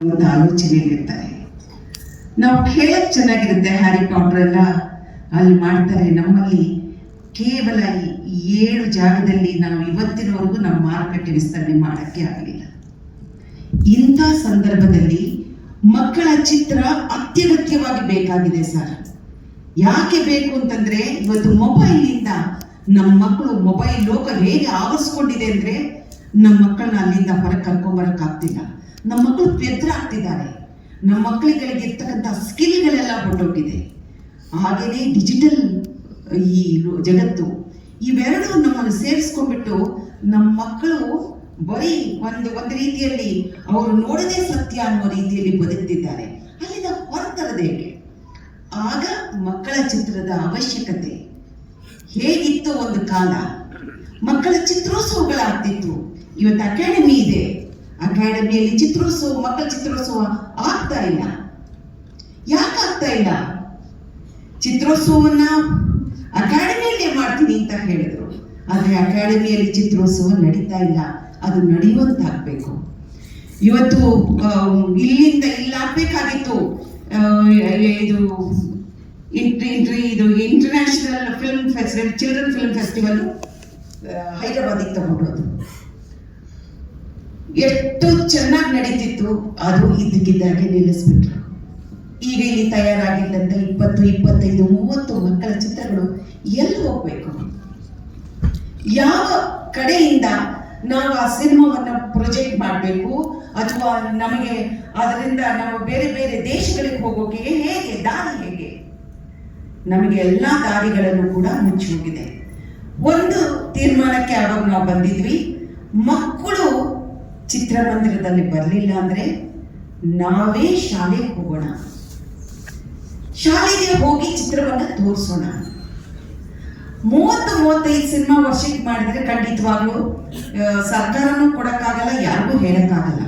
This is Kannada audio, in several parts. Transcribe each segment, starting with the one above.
ಒಂದು ಆಲೋಚನೆಯಲ್ಲಿರ್ತಾರೆ ನಾವು ಕೇಳಕ್ ಚೆನ್ನಾಗಿರುತ್ತೆ ಹ್ಯಾರಿ ಪಾಟರ್ ಎಲ್ಲ. ಅಲ್ಲಿ ಮಾಡ್ತಾರೆ ನಮ್ಮಲ್ಲಿ ಕೇವಲ ಏಳು ಜಾಗದಲ್ಲಿ ನಾವು ಇವತ್ತಿನವರೆಗೂ ನಮ್ಮ ಮಾರುಕಟ್ಟೆ ವಿಸ್ತರಣೆ ಮಾಡಕ್ಕೆ ಆಗಲಿಲ್ಲ. ಇಂಥ ಸಂದರ್ಭದಲ್ಲಿ ಮಕ್ಕಳ ಚಿತ್ರ ಅತ್ಯಗತ್ಯವಾಗಿ ಬೇಕಾಗಿದೆ ಸರ್. ಯಾಕೆ ಬೇಕು ಅಂತಂದ್ರೆ, ಇವತ್ತು ಮೊಬೈಲ್ನಿಂದ ನಮ್ಮ ಮಕ್ಕಳು ಮೊಬೈಲ್ ಲೋಕ ಹೇಗೆ ಆವರಿಸ್ಕೊಂಡಿದೆ ಅಂದ್ರೆ ನಮ್ಮ ಮಕ್ಕಳನ್ನ ಅಲ್ಲಿಂದ ಹೊರಗೆ ಕರ್ಕೊಂಬರಕ್ ಆಗ್ತಿಲ್ಲ. ನಮ್ಮ ಮಕ್ಕಳು ಆಗ್ತಿದ್ದಾರೆ. ನಮ್ಮ ಮಕ್ಕಳಿಗಳಿಗೆ ಇರ್ತಕ್ಕಂಥ ಸ್ಕಿಲ್ಗಳೆಲ್ಲ ಹೊರಟೋಗಿದೆ ಹಾಗೆಯೇ ಡಿಜಿಟಲ್ ಈ ಜಗತ್ತು, ಇವೆರಡೂ ನಮ್ಮನ್ನು ಸೇರಿಸ್ಕೊಂಡ್ಬಿಟ್ಟು ನಮ್ಮ ಮಕ್ಕಳು ಬರೀ ಒಂದು ಒಂದು ರೀತಿಯಲ್ಲಿ ಅವರು ನೋಡದೇ ಸತ್ಯ ಅನ್ನುವ ರೀತಿಯಲ್ಲಿ ಬದುಕ್ತಿದ್ದಾರೆ. ಅಲ್ಲಿಂದ ಹೊರತರದ ಹೇಗೆ? ಆಗ ಮಕ್ಕಳ ಚಿತ್ರದ ಅವಶ್ಯಕತೆ ಹೇಗಿತ್ತು ಒಂದು ಕಾಲ ಮಕ್ಕಳ ಚಿತ್ರೋತ್ಸವಗಳಾಗ್ತಿತ್ತು. ಇವತ್ತು ಅಕಾಡೆಮಿ ಇದೆ. ಅಕಾಡೆಮಿಯಲ್ಲಿ ಚಿತ್ರೋತ್ಸವ, ಮಕ್ಕಳ ಚಿತ್ರೋತ್ಸವ ಆಗ್ತಾ ಇಲ್ಲ. ಯಾಕೆ ಆಗ್ತಾ ಇಲ್ಲ? ಚಿತ್ರೋತ್ಸವವನ್ನ ಅಕಾಡೆಮಿಯಲ್ಲೇ ಮಾಡ್ತೀನಿ ಅಂತ ಹೇಳಿದ್ರು. ಆದರೆ ಅಕಾಡೆಮಿಯಲ್ಲಿ ಚಿತ್ರೋತ್ಸವ ನಡೀತಾ ಇಲ್ಲ. ಅದು ನಡೆಯುವಂತಾಗಬೇಕು. ಇವತ್ತು ಇಲ್ಲಿಂದ ಇಲ್ಲಾಗಬೇಕಾಗಿತ್ತು. ಇದು ಇಂಟ್ರಿ, ಇದು international film festival children film festival ಹೈದರಾಬಾದಿಗೆ ತಗೊಂಡೋದು ಎಷ್ಟು ಚೆನ್ನಾಗಿ ನಡೀತಿತ್ತು, ಅದು ಇದ್ದಕ್ಕಿದ್ದಾಗೆ ನಿಲ್ಲಿಸ್ಬಿಟ್ರು. ಈಗ ಇಲ್ಲಿ ತಯಾರಾಗಿದ್ದಂತ ಇಪ್ಪತ್ತು, ಇಪ್ಪತ್ತೈದು, ಮೂವತ್ತು ಮಕ್ಕಳ ಚಿತ್ರಗಳು ಎಲ್ಲಿ ಹೋಗ್ಬೇಕು? ಯಾವ ಕಡೆಯಿಂದ ನಾವು ಆ ಸಿನಿಮಾವನ್ನು ಪ್ರೊಜೆಕ್ಟ್ ಮಾಡಬೇಕು, ಅಥವಾ ನಮಗೆ ಅದರಿಂದ ನಾವು ಬೇರೆ ಬೇರೆ ದೇಶಗಳಿಗೆ ಹೋಗೋಕೆ ಹೇಗೆ, ದಾರಿ ಹೇಗೆ? ನಮಗೆ ಎಲ್ಲ ದಾರಿಗಳನ್ನು ಕೂಡ ಮುಚ್ಚಿ ಹೋಗಿದೆ. ಒಂದು ತೀರ್ಮಾನಕ್ಕೆ ಆವಾಗ ನಾವು ಬಂದಿದ್ವಿ. ಮಕ್ಕಳು ಚಿತ್ರಮಂದಿರದಲ್ಲಿ ಬರಲಿಲ್ಲ ಅಂದ್ರೆ ನಾವೇ ಶಾಲೆಗೆ ಹೋಗೋಣ. ಶಾಲೆಗೆ ಹೋಗಿ ಚಿತ್ರವನ್ನು ತೋರಿಸೋಣ. ಮೂವತ್ತು ಮೂವತ್ತೈದು ಸಿನಿಮಾ ವರ್ಷಕ್ಕೆ ಮಾಡಿದ್ರೆ ಖಂಡಿತವಾಗ್ಲೂ ಸರ್ಕಾರನೂ ಕೊಡೋಕ್ಕಾಗಲ್ಲ, ಯಾರಿಗೂ ಹೇಳಕ್ಕಾಗಲ್ಲ.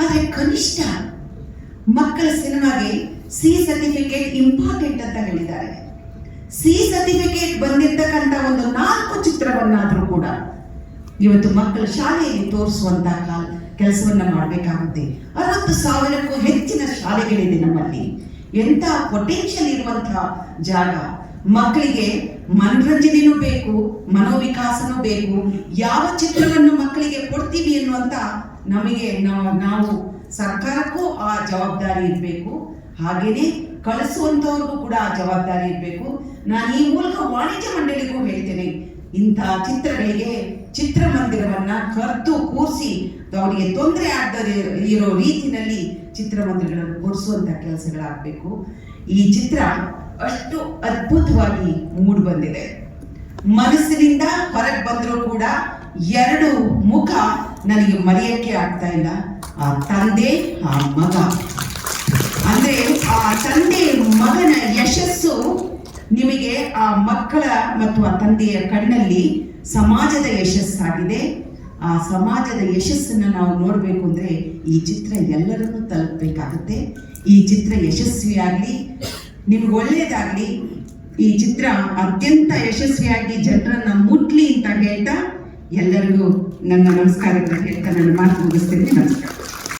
ಆದರೆ ಕನಿಷ್ಠ ಮಕ್ಕಳ ಸಿನಿಮಾಗೆ ಸಿ ಸರ್ಟಿಫಿಕೇಟ್ ಇಂಪಾರ್ಟೆಂಟ್ ಅಂತ ಹೇಳಿದ್ದಾರೆ. ಸಿ ಸರ್ಟಿಫಿಕೇಟ್ ಬಂದಿರ್ತಕ್ಕಂಥ ಒಂದು ನಾಲ್ಕು ಚಿತ್ರವನ್ನಾದರೂ ಕೂಡ ಇವತ್ತು ಮಕ್ಕಳ ಶಾಲೆಯಲ್ಲಿ ತೋರಿಸುವಂತ ಕೆಲಸವನ್ನ ಮಾಡಬೇಕಾಗುತ್ತೆ. ಅರವತ್ತು ಸಾವಿರಕ್ಕೂ ಹೆಚ್ಚಿನ ಶಾಲೆಗಳಿದೆ ನಮ್ಮಲ್ಲಿ. ಎಂಥ ಪೊಟೆನ್ಷಿಯಲ್ ಇರುವಂತಹ ಜಾಗ. ಮಕ್ಕಳಿಗೆ ಮನರಂಜನೆನೂ ಬೇಕು, ಮನೋವಿಕಾಸನೂ ಬೇಕು. ಯಾವ ಚಿತ್ರವನ್ನು ಮಕ್ಕಳಿಗೆ ಕೊಡ್ತೀವಿ ಅನ್ನುವಂತ ನಮಗೆ ನಾವು ಸರ್ಕಾರಕ್ಕೂ ಆ ಜವಾಬ್ದಾರಿ ಇರಬೇಕು. ಹಾಗೇನೆ ಕಳಿಸುವಂತವ್ರಿಗೂ ಕೂಡ ಆ ಜವಾಬ್ದಾರಿ ಇರಬೇಕು. ನಾನು ಈ ಮೂಲಕ ವಾಣಿಜ್ಯ ಮಂಡಳಿಗೂ ಹೇಳ್ತೇನೆ, ಇಂಥ ಚಿತ್ರಗಳಿಗೆ ಚಿತ್ರಮಂದಿರವನ್ನ ಕರೆದು ಕೂರಿಸಿ, ಅವರಿಗೆ ತೊಂದರೆ ಆಗದೆ ಇರೋ ರೀತಿನಲ್ಲಿ ಚಿತ್ರಮಂದಿರಗಳನ್ನು ಕೊಡಿಸುವಂತ ಕೆಲಸಗಳಾಗಬೇಕು. ಈ ಚಿತ್ರ ಅಷ್ಟು ಅದ್ಭುತವಾಗಿ ಮೂಡಿ ಬಂದಿದೆ ಮನಸ್ಸಿನಿಂದ ಹೊರಗೆ ಬಂದರೂ ಕೂಡ ಎರಡು ಮುಖ ನನಗೆ ಮರೆಯಕ್ಕೆ ಆಗ್ತಾ ಇಲ್ಲ. ಆ ತಂದೆ, ಆ ಮಗ. ಅಂದ್ರೆ ಆ ತಂದೆ ನಿಮಗೆ ಆ ಮಕ್ಕಳ ಮತ್ತು ಆ ತಂದೆಯ ಕಣ್ಣಲ್ಲಿ ಸಮಾಜದ ಯಶಸ್ಸಾಗಿದೆ. ಆ ಸಮಾಜದ ಯಶಸ್ಸನ್ನು ನಾವು ನೋಡಬೇಕು ಅಂದರೆ ಈ ಚಿತ್ರ ಎಲ್ಲರನ್ನೂ ತಲುಪಬೇಕಾಗುತ್ತೆ. ಈ ಚಿತ್ರ ಯಶಸ್ವಿಯಾಗಲಿ ನಿಮ್ಗೆ ಒಳ್ಳೆಯದಾಗಲಿ ಈ ಚಿತ್ರ ಅತ್ಯಂತ ಯಶಸ್ವಿಯಾಗಿ ಜನರನ್ನ ಮುಟ್ಲಿ ಅಂತ ಹೇಳ್ತಾ ಎಲ್ಲರಿಗೂ ನನ್ನ ನಮಸ್ಕಾರಗಳು ಹೇಳ್ತಾ ನನ್ನ ಮಾತು ಮುಗಿಸ್ತೀನಿ. ನಮಸ್ಕಾರ.